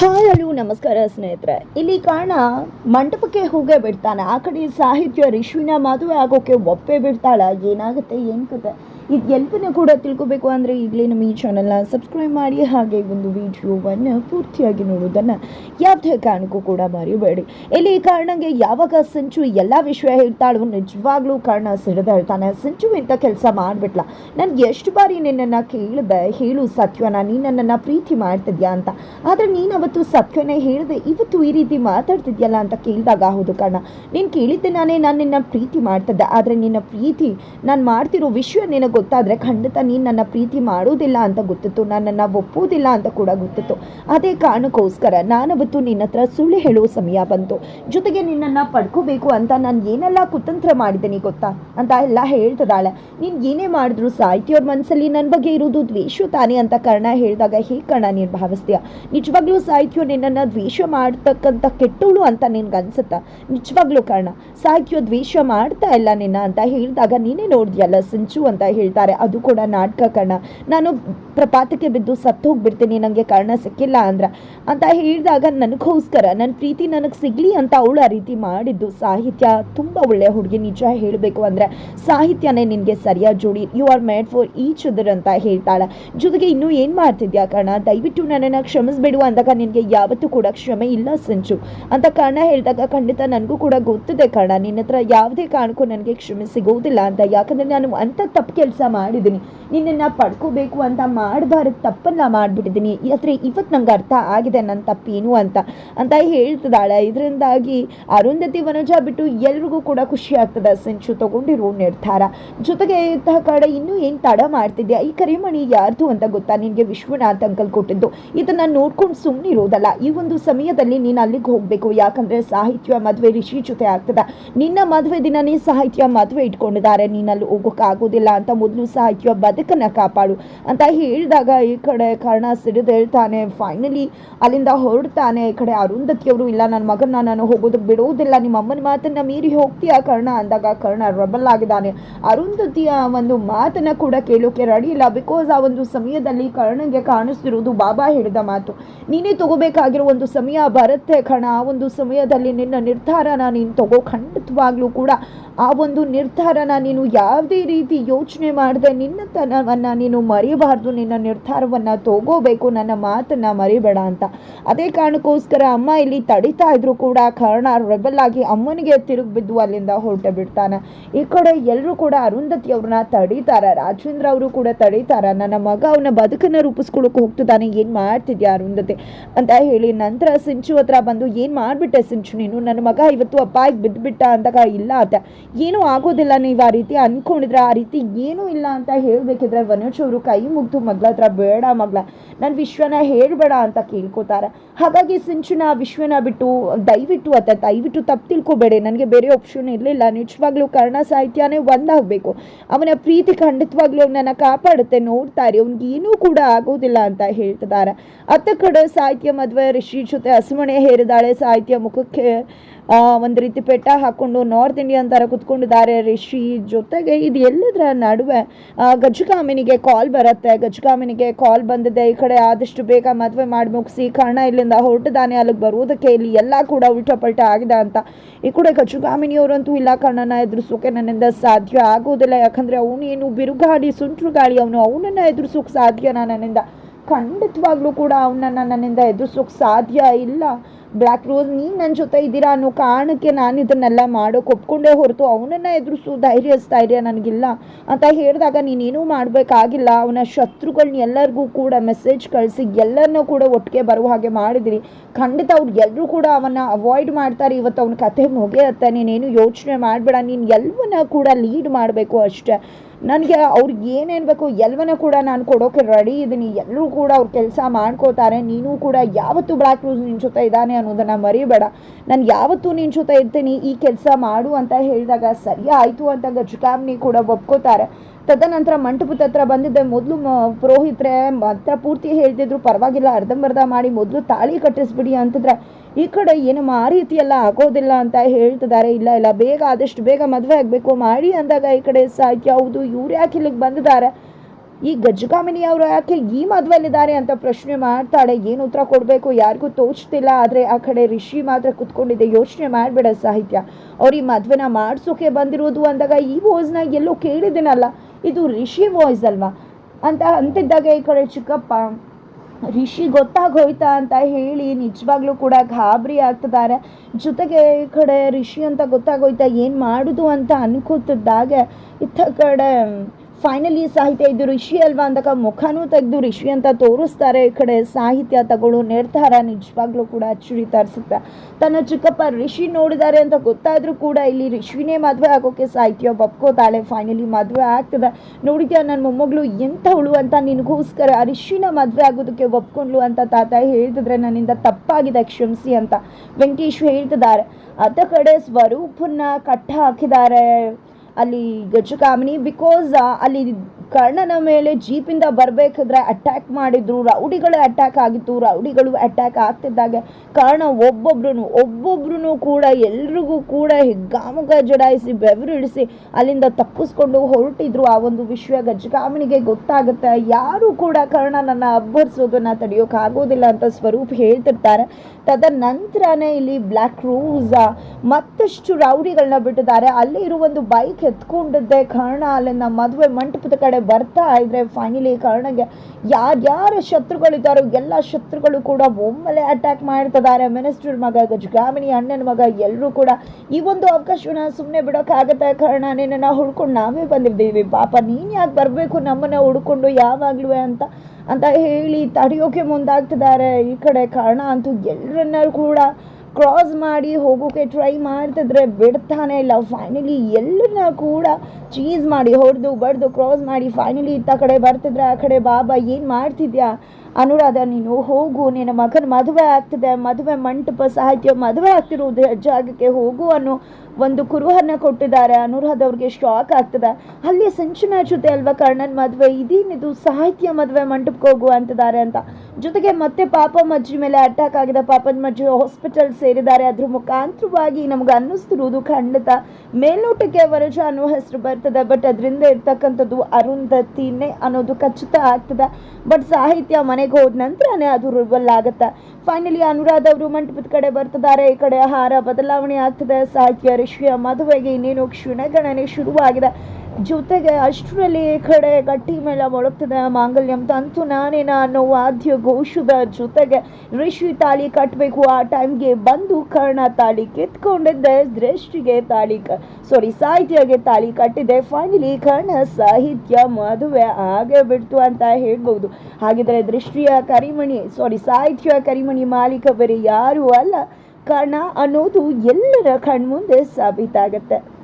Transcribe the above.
Hi hello ನಮಸ್ಕಾರ ಸ್ನೇಹಿತರೆ. ಇಲ್ಲಿ ಕಾರಣ, ಮಂಟಪಕ್ಕೆ ಹೋಗೇ ಬಿಡ್ತಾನೆ. ಆ ಕಡೆ ಸಾಹಿತ್ಯ ರಿಶ್ವಿನ ಮದುವೆ ಆಗೋಕೆ ಒಪ್ಪೇ ಬಿಡ್ತಾಳ. ಏನಾಗುತ್ತೆ, ಏನು ಕತೆ? ಇದು ಎಲ್ಲವನ್ನೂ ಕೂಡ ತಿಳ್ಕೊಬೇಕು ಅಂದರೆ ಈಗಲೇ ನಮ್ಮ ಈ ಚಾನಲ್ನ ಸಬ್ಸ್ಕ್ರೈಬ್ ಮಾಡಿ ಹಾಗೆ ಒಂದು ವಿಡಿಯೋವನ್ನು ಪೂರ್ತಿಯಾಗಿ ನೋಡೋದನ್ನು ಯಾವುದೇ ಕಾರಣಕ್ಕೂ ಕೂಡ ಮರೆಯಬೇಡಿ ಇಲ್ಲಿ ಈ ಕಾರಣಕ್ಕೆ ಯಾವಾಗ ಸಂಚು ಎಲ್ಲ ವಿಷಯ ಹೇಳ್ತಾಳು ನಿಜವಾಗ್ಲೂ ಕಾರಣ ಸಿಡದ ಹೇಳ್ತಾನೆ ಸಂಚು ಇಂಥ ಕೆಲಸ ಮಾಡಿಬಿಟ್ಲ. ನಾನು ಎಷ್ಟು ಬಾರಿ ನಿನ್ನನ್ನು ಕೇಳಿದೆ ಹೇಳು ಸತ್ಯನ ನೀನು ನನ್ನನ್ನು ಪ್ರೀತಿ ಮಾಡ್ತಿದ್ಯಾ ಅಂತ. ಆದರೆ ನೀನು ಅವತ್ತು ಸತ್ಯನೇ ಹೇಳಿದೆ ಇವತ್ತು ಈ ರೀತಿ ಮಾತಾಡ್ತಿದ್ಯಲ್ಲ ಅಂತ ಕೇಳಿದಾಗ ಹೌದು ಕಾರಣ. ನೀನು ಕೇಳಿದ್ದೆ ನಾನೇ ನಾನು ನಿನ್ನ ಪ್ರೀತಿ ಮಾಡ್ತಿದ್ದೆ. ಆದರೆ ನಿನ್ನ ಪ್ರೀತಿ, ನಾನು ಮಾಡ್ತಿರೋ ವಿಷಯ ನಿನಗೆ ಗೊತ್ತಾದರೆ ಖಂಡಿತ ನೀನು ನನ್ನ ಪ್ರೀತಿ ಮಾಡೋದಿಲ್ಲ ಅಂತ ಗೊತ್ತಿತ್ತು ನನ್ನನ್ನು ಒಪ್ಪೋದಿಲ್ಲ ಅಂತ ಕೂಡ ಗೊತ್ತಿತ್ತು. ಅದೇ ಕಾರಣಕ್ಕೋಸ್ಕರ ನಾನವತ್ತು ನಿನ್ನ ಹತ್ರ ಸುಳ್ಳು ಹೇಳುವ ಸಮಯ ಬಂತು. ಜೊತೆಗೆ ನಿನ್ನನ್ನು ಪಡ್ಕೋಬೇಕು ಅಂತ ನಾನು ಏನೆಲ್ಲ ಕುತಂತ್ರ ಮಾಡಿದ್ದೀನಿ ಗೊತ್ತಾ? ಅಂತ ಎಲ್ಲ ಹೇಳ್ತಿದ್ದಾಳೆ. ನೀನು ಏನೇ ಮಾಡಿದ್ರು ಸಾಹಿತ್ಯವ್ರ ಮನಸ್ಸಲ್ಲಿ ನನ್ನ ಬಗ್ಗೆ ಇರೋದು ದ್ವೇಷ ತಾನೇ ಅಂತ ಕರ್ಣ ಹೇಳಿದಾಗ ಹೇಗೆ ಕರ್ಣ ನೀನು ಭಾವಿಸ್ತೀಯ? ನಿಜವಾಗ್ಲೂ ಸಾಹಿತ್ಯ ನಿನ್ನನ್ನು ದ್ವೇಷ ಮಾಡ್ತಕ್ಕಂಥ ಕೆಟ್ಟವಳು ಅಂತ ನಿನ್ಗೆ ಅನ್ಸುತ್ತಾ? ನಿಜವಾಗ್ಲೂ ಕರ್ಣ ಸಾಹಿತ್ಯ ದ್ವೇಷ ಮಾಡ್ತಾ ಇಲ್ಲ ನಿನ್ನ ಅಂತ ಹೇಳಿದಾಗ ನೀನೇ ನೋಡಿದ್ಯಲ್ಲ, ಸಂಚು ಅಂತ ಹೇಳ್ತಾರೆ ಅದು ಕೂಡ ನಾಟಕ ಕರ್ಣ. ನಾನು ಪ್ರಪಾತಕ್ಕೆ ಬಿದ್ದು ಸತ್ತು ಹೋಗ್ಬಿಡ್ತೀನಿ ನನಗೆ ಕಾರಣ ಸಿಕ್ಕಿಲ್ಲ ಅಂದ್ರ. ಅಂತ ಹೇಳಿದಾಗ ನನಗೋಸ್ಕರ ನನ್ನ ಪ್ರೀತಿ ನನಗೆ ಸಿಗ್ಲಿ ಅಂತ ಅವಳು ಆ ರೀತಿ ಮಾಡಿದ್ದು. ಸಾಹಿತ್ಯ ತುಂಬ ಒಳ್ಳೆಯ ಹುಡುಗಿ, ನಿಜ ಹೇಳಬೇಕು ಅಂದರೆ. ಸಾಹಿತ್ಯನೇ ನಿನಗೆ ಸರಿಯಾದ ಜೋಡಿ. You are made for each other ಅಂತ ಹೇಳ್ತಾಳೆ. ಜೊತೆಗೆ ಇನ್ನೂ ಏನು ಮಾಡ್ತಿದ್ಯಾ ಕರ್ಣ? ದಯವಿಟ್ಟು ನನ್ನನ್ನು ಕ್ಷಮಿಸ್ಬಿಡು ಅಂದಾಗ ನಿನಗೆ ಯಾವತ್ತೂ ಕೂಡ ಕ್ಷಮೆ ಇಲ್ಲ ಸಂಚು. ಅಂತ ಕರ್ಣ ಹೇಳಿದಾಗ ಖಂಡಿತ ನನಗೂ ಕೂಡ ಗೊತ್ತಿದೆ ಕರ್ಣ. ನಿನ್ನ ಹತ್ರ ಯಾವುದೇ ಕಾರಣಕ್ಕೂ ನನಗೆ ಕ್ಷಮೆ ಸಿಗೋದಿಲ್ಲ ಅಂತ. ಯಾಕಂದರೆ ನಾನು ಅಂಥ ತಪ್ಪು ಕೆಲಸ ಮಾಡಿದ್ದೀನಿ. ನಿನ್ನನ್ನು ಪಡ್ಕೋಬೇಕು ಅಂತ ಮಾಡಬಾರ್ದು, ತಪ್ಪನ್ನ ಮಾಡಿಬಿಟ್ಟಿದ್ದೀನಿ. ಆದರೆ ಇವತ್ತು ನಂಗೆ ಅರ್ಥ ಆಗಿದೆ ನನ್ನ ತಪ್ಪೇನು ಅಂತ. ಅಂತ ಹೇಳ್ತಿದ್ದಾಳೆ. ಇದರಿಂದಾಗಿ ಅರುಂಧತಿ ವನಜ ಬಿಟ್ಟು ಎಲ್ರಿಗೂ ಕೂಡ ಖುಷಿ ಆಗ್ತದೆ. ಸಂಚು ತಗೊಂಡಿರೋ ನಿರ್ಧಾರ. ಜೊತೆಗೆ ಇಂತಹ ಕಡೆ ಇನ್ನೂ ಏನು ತಡ ಮಾಡ್ತಿದ್ಯಾ? ಈ ಕರಿಮಣಿ ಯಾರ್ದು ಅಂತ ಗೊತ್ತಾ? ನಿನಗೆ ವಿಶ್ವನಾಥ್ ಅಂಕಲ್ ಕೊಟ್ಟಿದ್ದು. ಇದನ್ನು ನೋಡ್ಕೊಂಡು ಸುಮ್ಮನಿರೋದಲ್ಲ ಈ ಒಂದು ಸಮಯದಲ್ಲಿ ನೀನು ಅಲ್ಲಿಗೆ ಹೋಗಬೇಕು. ಯಾಕಂದ್ರೆ ಸಾಹಿತ್ಯ ಮದುವೆ ರಿಷಿ ಜೊತೆ ಆಗ್ತದ. ನಿನ್ನ ಮದುವೆ ದಿನನೇ ಸಾಹಿತ್ಯ ಮದುವೆ ಇಟ್ಕೊಂಡಿದ್ದಾರೆ. ನೀನಲ್ಲಿ ಹೋಗೋಕ್ಕಾಗೋದಿಲ್ಲ ಅಂತ ಮೊದಲು ಸಾಹಿತ್ಯ ಬದುಕನ್ನು ಕಾಪಾಡು ಅಂತ ಹೇಳಿದಾಗ ಈ ಕಡೆ ಕರ್ಣ ಸಿಡಿದು ಹೇಳ್ತಾನೆ ಫೈನಲಿ ಅಲ್ಲಿಂದ ಹೊರಡ್ತಾನೆ. ಈ ಕಡೆ ಅರುಂಧತಿಯವರು ಇಲ್ಲ, ನನ್ನ ಮಗನ ನಾನು ಹೋಗೋದಕ್ಕೆ ಬಿಡೋದಿಲ್ಲ, ನಿಮ್ಮ ಅಮ್ಮನ ಮಾತನ್ನು ಮೀರಿ ಹೋಗ್ತೀಯ ಕರ್ಣ? ಅಂದಾಗ ಕರ್ಣ ರಬಲ್ ಆಗಿದ್ದಾನೆ. ಅರುಂಧತಿಯ ಒಂದು ಮಾತನ್ನು ಕೂಡ ಕೇಳೋಕೆ ರೆಡಿ ಇಲ್ಲ. ಬಿಕಾಸ್ ಆ ಒಂದು ಸಮಯದಲ್ಲಿ ಕರ್ಣಗೆ ಕಾಣಿಸ್ತಿರೋದು ಬಾಬಾ ಹೇಳಿದ ಮಾತು. ನೀನೇ ತಗೋಬೇಕಾಗಿರೋ ಒಂದು ಸಮಯ ಬರುತ್ತೆ ಕಣ ಆ ಒಂದು ಸಮಯದಲ್ಲಿ ನಿನ್ನ ನಿರ್ಧಾರನ ನೀನು ತಗೋ. ಖಂಡಿತವಾಗ್ಲೂ ಕೂಡ ಆ ಒಂದು ನಿರ್ಧಾರನ ನೀನು ಯಾವುದೇ ರೀತಿ ಯೋಚನೆ ಮಾಡದೆ ನಿನ್ನತನವನ್ನು ನೀನು ಮರಿಬಾರ್ದು, ನಿನ್ನ ನಿರ್ಧಾರವನ್ನು ತಗೋಬೇಕು, ನನ್ನ ಮಾತನ್ನು ಮರಿಬೇಡ ಅಂತ. ಅದೇ ಕಾರಣಕ್ಕೋಸ್ಕರ ಅಮ್ಮ ಇಲ್ಲಿ ತಡಿತಾ ಇದ್ರು ಕೂಡ. ಕರ್ಣ ರೆಬಲ್ ಆಗಿ ಅಮ್ಮನಿಗೆ ತಿರುಗಿ ಬಿದ್ದು ಅಲ್ಲಿಂದ ಹೊರಟೆ ಬಿಡ್ತಾನೆ. ಈ ಕಡೆ ಎಲ್ಲರೂ ಕೂಡ ಅರುಂಧತಿ ಅವ್ರನ್ನ ತಡೀತಾರೆ. ರಾಜೇಂದ್ರ ಅವರು ಕೂಡ ತಡೀತಾರ. ನನ್ನ ಮಗ ಅವನ ಬದುಕನ್ನ ರೂಪಿಸ್ಕೊಳ್ಳೋಕೆ ಹೋಗ್ತಿದ್ದಾನೆ. ಏನು ಮಾಡ್ತಿದ್ಯಾ ಅರುಂಧತಿ? ಅಂತ ಹೇಳಿ ನಂತರ ಸಿಂಚು ಹತ್ರ ಬಂದು, ಏನು ಮಾಡಿಬಿಟ್ಟೆ ಸಿಂಚು ನೀನು? ನನ್ನ ಮಗ ಇವತ್ತು ಅಪ್ಪಾಯಿಗೆ ಬಿದ್ದುಬಿಟ್ಟ ಅಂದಾಗ ಇಲ್ಲ ಅಂತ ಏನೂ ಆಗೋದಿಲ್ಲ ನೀವು ಆ ರೀತಿ ಅಂದ್ಕೊಂಡಿದ್ರೆ ಆ ರೀತಿ ಏನೂ ಇಲ್ಲ ಅಂತ ಹೇಳಬೇಕಿದ್ರೆ ವನೋಜ್ ಅವರು ಕೈ ಮುಗ್ದು ಮಗ್ಲ ಹತ್ರ ಬೇಡ ಮಗ್ಲ ನಾನು ವಿಶ್ವನ ಹೇಳಬೇಡ ಅಂತ ಕೇಳ್ಕೊತಾರೆ. ಹಾಗಾಗಿ ಸಿಂಚುನ, ವಿಶ್ವನ ಬಿಟ್ಟು ದಯವಿಟ್ಟು ಅತ್ತ, ದಯವಿಟ್ಟು ತಪ್ಪು ತಿಳ್ಕೊಬೇಡಿ. ನನಗೆ ಬೇರೆ ಆಪ್ಷನ್ ಇರಲಿಲ್ಲ. ನಿಜವಾಗ್ಲೂ ಕರ್ಣ ಸಾಹಿತ್ಯನೇ ಒಂದಾಗಬೇಕು ಅವನ ಪ್ರೀತಿ ಖಂಡಿತವಾಗ್ಲೂ ಅವನನ್ನು ಕಾಪಾಡುತ್ತೆ ನೋಡ್ತಾರೆ ಅವ್ನಿಗೆ ಏನೂ ಕೂಡ ಆಗೋದಿಲ್ಲ ಅಂತ ಹೇಳ್ತಿದ್ದಾರೆ. ಅತ್ತ ಕಡೆ ಸಾಹಿತ್ಯ ಮದುವೆ ಋಷಿ ಜೊತೆ ಹಸುಮಣೆ ಹೇರಿದಾಳೆ, ಸಾಹಿತ್ಯ ಮುಖಕ್ಕೆ ಒಂದು ರೀತಿ ಪೆಟ್ಟ ಹಾಕೊಂಡು ನಾರ್ತ್ ಇಂಡಿಯನ್ ಥರ ಕುತ್ಕೊಂಡಿದ್ದಾರೆ ರಿಷಿ. ಜೊತೆಗೆ ಇದು ಎಲ್ಲದರ ನಡುವೆ ಗಜಕಾಮಿನಿಗೆ ಕಾಲ್ ಬರುತ್ತೆ. ಗಜಕಾಮಿನಿಗೆ ಕಾಲ್ ಬಂದಿದೆ. ಈ ಕಡೆ ಆದಷ್ಟು ಬೇಗ ಮದುವೆ ಮಾಡಿ ಮುಗಿಸಿ, ಕರ್ಣ ಇಲ್ಲಿಂದ ಹೊರಟಿದ್ದಾನೆ ಅಲ್ಲಿಗೆ ಬರುವುದಕ್ಕೆ ಇಲ್ಲಿ ಎಲ್ಲ ಕೂಡ ಉಲ್ಟಪಲ್ಟ ಆಗಿದೆ ಅಂತ. ಈ ಕಡೆ ಗಜಗಾಮಿನಿಯವರಂತೂ ಇಲ್ಲ ಕರ್ಣನ ಎದುರಿಸೋಕೆ ನನ್ನಿಂದ ಸಾಧ್ಯ ಆಗೋದಿಲ್ಲ ಯಾಕಂದರೆ ಅವನೇನು ಬಿರುಗಾಳಿ ಸುಂಟ್ರು ಗಾಳಿ ಅವನು ಅವನನ್ನು ಎದುರಿಸೋಕೆ ಸಾಧ್ಯನಾ ನನ್ನಿಂದ? ಖಂಡಿತವಾಗ್ಲೂ ಕೂಡ ಅವನನ್ನು ನನ್ನಿಂದ ಎದುರಿಸೋಕೆ ಸಾಧ್ಯ ಇಲ್ಲ. ಬ್ಲ್ಯಾಕ್ ರೋಸ್ ನೀನು ನನ್ನ ಜೊತೆ ಇದ್ದೀರಾ ಅನ್ನೋ ಕಾರಣಕ್ಕೆ ನಾನು ಇದನ್ನೆಲ್ಲ ಮಾಡೋಕೆ ಒಪ್ಕೊಂಡೇ ಹೊರತು ಅವನನ್ನು ಎದುರಿಸು ಧೈರ್ಯ, ಸ್ಥೈರ್ಯ ನನಗಿಲ್ಲ. ಅಂತ ಹೇಳಿದಾಗ ನೀನೇನೂ ಮಾಡಬೇಕಾಗಿಲ್ಲ. ಅವನ ಶತ್ರುಗಳನ್ನ ಎಲ್ಲರಿಗೂ ಕೂಡ ಮೆಸೇಜ್ ಕಳಿಸಿ ಎಲ್ಲರನ್ನೂ ಕೂಡ ಒಟ್ಟಿಗೆ ಬರುವ ಹಾಗೆ ಮಾಡಿದಿರಿ. ಖಂಡಿತ ಅವ್ರು ಎಲ್ಲರೂ ಕೂಡ ಅವನ್ನ ಅವಾಯ್ಡ್ ಮಾಡ್ತಾರೆ. ಇವತ್ತು ಅವನ ಕತೆ ಮುಗಿಯತ್ತೆ. ನೀನೇನು ಯೋಚನೆ ಮಾಡಬೇಡ. ನೀನು ಎಲ್ಲವನ್ನ ಕೂಡ ಲೀಡ್ ಮಾಡಬೇಕು ಅಷ್ಟೇ. ನನಗೆ ಅವ್ರಿಗೆ ಏನೇನು ಬೇಕು ಎಲ್ಲವನ್ನ ಕೂಡ ನಾನು ಕೊಡೋಕೆ ರೆಡಿ ಇದ್ದೀನಿ ಎಲ್ಲರೂ ಕೂಡ ಅವ್ರ ಕೆಲಸ ಮಾಡ್ಕೋತಾರೆ. ನೀನು ಕೂಡ ಯಾವತ್ತೂ ಬ್ಲ್ಯಾಕ್ ರೋಸ್ ನಿನ್ನ ಜೊತೆ ಇದ್ದಾನೆ ಅನ್ನೋದನ್ನು ಮರಿಬೇಡ. ನಾನು ಯಾವತ್ತೂ ನಿನ್ನ ಜೊತೆ ಇರ್ತೀನಿ. ಈ ಕೆಲಸ ಮಾಡು ಅಂತ ಹೇಳಿದಾಗ ಸರಿ ಆಯಿತು ಅಂತ ಗಜಕಾಮ್ನಿ ಕೂಡ ಒಪ್ಕೋತಾರೆ. ತದನಂತರ ಮಂಟಪದ ಹತ್ರ ಬಂದಿದ್ದೆ. ಮೊದಲು ಪುರೋಹಿತ್ರೆ ಮಾತ್ರ ಪೂರ್ತಿ ಹೇಳ್ತಿದ್ರು. ಪರವಾಗಿಲ್ಲ, ಅರ್ಧಂಬರ್ಧ ಮಾಡಿ ಮೊದಲು ತಾಳಿ ಕಟ್ಟಿಸ್ಬಿಡಿ ಅಂತಿದ್ರೆ ಈ ಕಡೆ ಏನು ಆ ರೀತಿ ಎಲ್ಲ ಆಗೋದಿಲ್ಲ ಅಂತ ಹೇಳ್ತಿದ್ದಾರೆ. ಇಲ್ಲ ಇಲ್ಲ, ಬೇಗ ಆದಷ್ಟು ಬೇಗ ಮದುವೆ ಆಗಬೇಕು. ಮಾಡಿ ಅಂದಾಗ ಈ ಕಡೆ ಹೌದು, ಇವ್ರು ಯಾಕೆ ಇಲ್ಲಿಗೆ ಬಂದಿದ್ದಾರೆ? ಈ ಗಜಗಾಮಿನಿ ಅವರು ಯಾಕೆ ಈ ಮದುವೆಲ್ಲಿದ್ದಾರೆ ಅಂತ ಪ್ರಶ್ನೆ ಮಾಡ್ತಾಳೆ. ಏನು ಉತ್ತರ ಕೊಡಬೇಕು? ಯಾರಿಗೂ ತೋಚ್ತಿಲ್ಲ. ಆದರೆ ಆ ಕಡೆ ರಿಷಿ ಮಾತ್ರ ಕುತ್ಕೊಂಡಿದ್ದೆ ಯೋಚನೆ ಮಾಡಬೇಡ ಸಾಹಿತ್ಯ. ಅವ್ರು ಈ ಮದುವೆನ ಮಾಡಿಸೋಕೆ ಬಂದಿರೋದು ಅಂದಾಗ ಈ ವಾಯ್ಸ್ನ ಎಲ್ಲೋ ಕೇಳಿದ್ದೀನಲ್ಲ. ಇದು ರಿಷಿ ವಾಯ್ಸ್ ಅಲ್ವಾ? ಅಂತ ಅಂತಿದ್ದಾಗ ಈ ಕಡೆ ಚಿಕ್ಕಪ್ಪ ರಿಷಿ ಗೊತ್ತಾಗೋಯ್ತಾ ಅಂತ ಹೇಳಿ ನಿಜವಾಗ್ಲೂ ಕೂಡ ಗಾಬರಿ ಆಗ್ತಿದ್ದಾರೆ. ಜೊತೆಗೆ ಈ ಕಡೆ ರಿಷಿ ಅಂತ ಗೊತ್ತಾಗೋಯ್ತಾ ಏನು ಮಾಡೋದು ಅಂತ ಅನ್ಕೋತಿದ್ದಾಗೆ, ಇತ್ತ ಕಡೆ ಫೈನಲಿ ಸಾಹಿತ್ಯ ಇದು ಋಷಿ ಅಲ್ವಾ ಅಂದಾಗ ಮುಖನೂ ತೆಗೆದು ಋಷಿ ಅಂತ ತೋರಿಸ್ತಾರೆ. ಈ ಕಡೆ ಸಾಹಿತ್ಯ ತಗೊಳ್ಳೋ ನಿರ್ಧಾರ ನಿಜವಾಗ್ಲೂ ಕೂಡ ಅಚ್ಚುರಿ ತರಿಸುತ್ತೆ. ತನ್ನ ಚಿಕ್ಕಪ್ಪ ಋಷಿ ನೋಡಿದ್ದಾರೆ ಅಂತ ಗೊತ್ತಾದರೂ ಕೂಡ ಇಲ್ಲಿ ಋಷಿನೇ ಮದುವೆ ಆಗೋಕೆ ಸಾಹಿತ್ಯ ಒಪ್ಕೋತಾಳೆ ಫೈನಲಿ ಮದುವೆ ಆಗ್ತದೆ. ನೋಡಿದ್ಯಾ ನನ್ನ ಮೊಮ್ಮಗಳು ಎಂಥವಳು ಅಂತ ನಿನಗೋಸ್ಕರ ಆ ಋಷಿನ ಮದುವೆ ಆಗೋದಕ್ಕೆ ಒಪ್ಕೊಂಡ್ಲು ಅಂತ ತಾತ ಹೇಳ್ತಿದ್ರೆ ನನ್ನಿಂದ ತಪ್ಪಾಗಿದೆ, ಕ್ಷಮಿಸಿ ಅಂತ ವೆಂಕಟೇಶ್ ಹೇಳ್ತಿದ್ದಾರೆ. ಅದ ಕಡೆ ಸ್ವರೂಪನ್ನ ಕಟ್ಟ ಹಾಕಿದ್ದಾರೆ. ಅಲ್ಲಿ ಗಜಕಾಮಿನಿ ಬಿಕಾಸ್ ಅಲ್ಲಿ ಕರ್ಣನ ಮೇಲೆ ಜೀಪಿಂದ ಬರಬೇಕಾದ್ರೆ ಅಟ್ಯಾಕ್ ಮಾಡಿದ್ರು, ರೌಡಿಗಳು ಅಟ್ಯಾಕ್ ಆಗಿತ್ತು, ರೌಡಿಗಳು ಅಟ್ಯಾಕ್ ಆಗ್ತಿದ್ದಾಗ ಕರ್ಣ ಒಬ್ಬೊಬ್ರು ಒಬ್ಬೊಬ್ರು ಕೂಡ ಎಲ್ರಿಗೂ ಕೂಡ ಹಿಗ್ಗಾಮುಗ ಜಡಾಯಿಸಿ ಬೆವರಿಡಿಸಿ ಅಲ್ಲಿಂದ ತಪ್ಪಿಸ್ಕೊಂಡು ಹೊರಟಿದ್ರು. ಆ ಒಂದು ವಿಷಯ ಗಜಕಾಮಿನಿಗೆ ಗೊತ್ತಾಗುತ್ತೆ. ಯಾರು ಕೂಡ ಕರ್ಣನನ್ನ ಅಬ್ಬರಿಸೋದನ್ನ ತಡೆಯೋಕ್ಕಾಗೋದಿಲ್ಲ ಅಂತ ಸ್ವರೂಪ್ ಹೇಳ್ತಿರ್ತಾರೆ. ತದನಂತರನೇ ಇಲ್ಲಿ ಬ್ಲ್ಯಾಕ್ ರೂಸ ಮತ್ತಷ್ಟು ರೌಡಿಗಳನ್ನ ಬಿಟ್ಟಿದ್ದಾರೆ. ಅಲ್ಲಿ ಇರುವ ಒಂದು ಬೈಕ್ ಎತ್ಕೊಂಡಿದ್ದೆ. ಕರ್ಣ ಅಲ್ಲಿಂದ ಮದುವೆ ಮಂಟಪದ ಕಡೆ ಬರ್ತಾ ಇದ್ರೆ ಫೈನಲಿ ಕರ್ಣಗೆ ಯಾರ್ಯಾರು ಶತ್ರುಗಳಿದ್ದಾರೋ ಎಲ್ಲ ಶತ್ರುಗಳು ಕೂಡ ಒಮ್ಮೆಲೆ ಅಟ್ಯಾಕ್ ಮಾಡ್ತಿದ್ದಾರೆ. ಮಿನಿಸ್ಟರ್ ಮಗ ಗಜಗಾಮಿನಿ ಅಣ್ಣನ ಮಗ ಎಲ್ಲರೂ ಕೂಡ ಈ ಒಂದು ಅವಕಾಶವನ್ನ ಸುಮ್ಮನೆ ಬಿಡೋಕ್ಕಾಗತ್ತೆ ಕರ್ಣ, ನಿನ್ನನ್ನು ಹುಡ್ಕೊಂಡು ನಾವೇ ಬಂದಿದ್ದೀವಿ. ಪಾಪ ನೀನು ಯಾಕೆ ಬರಬೇಕು ನಮ್ಮನ್ನ ಹುಡ್ಕೊಂಡು ಯಾವಾಗಲೂ ಅಂತ ಅಂತ ಹೇಳಿ ತಡೆಯೋಕೆ ಮುಂದಾಗ್ತಿದ್ದಾರೆ ಈ ಕಡೆ ಕಾರಣ ಅಂತೂ ಎಲ್ಲರನ್ನ ಕೂಡ ಕ್ರಾಸ್ ಮಾಡಿ ಹೋಗೋಕೆ ಟ್ರೈ ಮಾಡ್ತಿದ್ರೆ ಬಿಡ್ತಾನೆ ಇಲ್ಲ. ಫೈನಲಿ ಎಲ್ಲರನ್ನ ಕೂಡ ಚೀಸ್ ಮಾಡಿ ಹೊಡೆದು, ಬಡ್ದು ಕ್ರಾಸ್ ಮಾಡಿ ಫೈನಲಿ ಇತ್ತ ಕಡೆ ಬರ್ತಿದ್ರೆ ಆ ಕಡೆ ಬಾಬಾ ಏನು ಮಾಡ್ತಿದ್ಯಾ? ಅನುರಾಧ, ನೀನು ಹೋಗು, ನಿನ್ನ ಮಗನ ಮದುವೆ ಆಗ್ತಿದೆ. ಮದುವೆ ಮಂಟಪ ಸಾಹಿತ್ಯ ಮದುವೆ ಆಗ್ತಿರುವುದು ಜಾಗಕ್ಕೆ ಹೋಗು ಅನ್ನೋ ಒಂದು ಕುರುಹನ್ನ ಕೊಟ್ಟಿದ್ದಾರೆ. ಅನುರಾಧ ಅವ್ರಿಗೆ ಶಾಕ್ ಆಗ್ತದೆ. ಅಲ್ಲಿ ಸಂಚನ ಜೊತೆ ಅಲ್ವಾ ಕರ್ಣನ್ ಮದುವೆ? ಇದೇನಿದು? ಸಾಹಿತ್ಯ ಮದುವೆ ಮಂಟಪಕ್ಕೆ ಹೋಗು ಅಂತಿದ್ದಾರೆ ಅಂತ. ಜೊತೆಗೆ ಮತ್ತೆ ಪಾಪ ಮಜ್ಜಿ ಮೇಲೆ ಅಟ್ಯಾಕ್ ಆಗಿದೆ. ಪಾಪದ ಮಜ್ಜಿ ಹಾಸ್ಪಿಟಲ್ ಸೇರಿದ್ದಾರೆ. ಅದ್ರ ಮುಖಾಂತರವಾಗಿ ನಮ್ಗೆ ಅನ್ನಿಸ್ತಿರುವುದು ಖಂಡಿತ. ಮೇಲ್ನೋಟಕ್ಕೆ ವರಜ ಅನ್ನೋ ಹೆಸರು ಬರ್ತದೆ. ಬಟ್ ಅದರಿಂದ ಇರ್ತಕ್ಕಂಥದ್ದು ಅರುಂಧತಿನೇ ಅನ್ನೋದು ಖಚಿತ ಆಗ್ತದೆ. ಬಟ್ ಸಾಹಿತ್ಯ ಮನೆಗೆ ಹೋದ ನಂತರನೇ ಅದು ರಿವಲ್ ಆಗುತ್ತೆ. ಫೈನಲಿ ಅನುರಾಧ ಅವರು ಮಂಟಪದ ಕಡೆ ಬರ್ತಿದ್ದಾರೆ. ಈ ಕಡೆ ಆಹಾರ ಬದಲಾವಣೆ ಆಗ್ತದೆ. ಸಾಹಿತ್ಯ ಋಷಿಯ ಮದುವೆಗೆ ಇನ್ನೇನು ಕ್ಷಣಗಣನೆ ಶುರುವಾಗಿದೆ. ಜೊತೆಗೆ ಅಷ್ಟರಲ್ಲಿ ಕಡೆ ಗಟ್ಟಿ ಮೇಲೆ ಮೊಳಗ್ತದೆ. ಮಾಂಗಲ್ಯಂ ತಂತು ನಾನೇನ ಅನ್ನೋ ವಾದ್ಯ ಘೋಷದ ಜೊತೆಗೆ ಋಷಿ ತಾಳಿ ಕಟ್ಟಬೇಕು ಆ ಟೈಮ್ಗೆ ಬಂದು ಕರ್ಣ ತಾಳಿ ಕಿತ್ಕೊಂಡಿದ್ದೆ. ದೃಷ್ಟಿಗೆ ತಾಳಿ ಕ ಸಾರಿ ಸಾಹಿತ್ಯಗೆ ತಾಳಿ ಕಟ್ಟಿದೆ. ಫೈನಲಿ ಕರ್ಣ ಸಾಹಿತ್ಯ ಮದುವೆ ಆಗೇ ಬಿಡ್ತು ಅಂತ ಹೇಳ್ಬೋದು. ಹಾಗಿದ್ರೆ ದೃಷ್ಟಿಯ ಕರಿಮಣಿ ಸಾರಿ ಸಾಹಿತ್ಯ ಕರಿಮಣಿ ಮಾಲೀಕ ಬೇರೆ ಯಾರೂ ಅಲ್ಲ. ಕರ್ಣ ಅನ್ನೋದು ಎಲ್ಲರ ಕಣ್ಮುಂದೆ ಸಾಬೀತಾಗತ್ತೆ.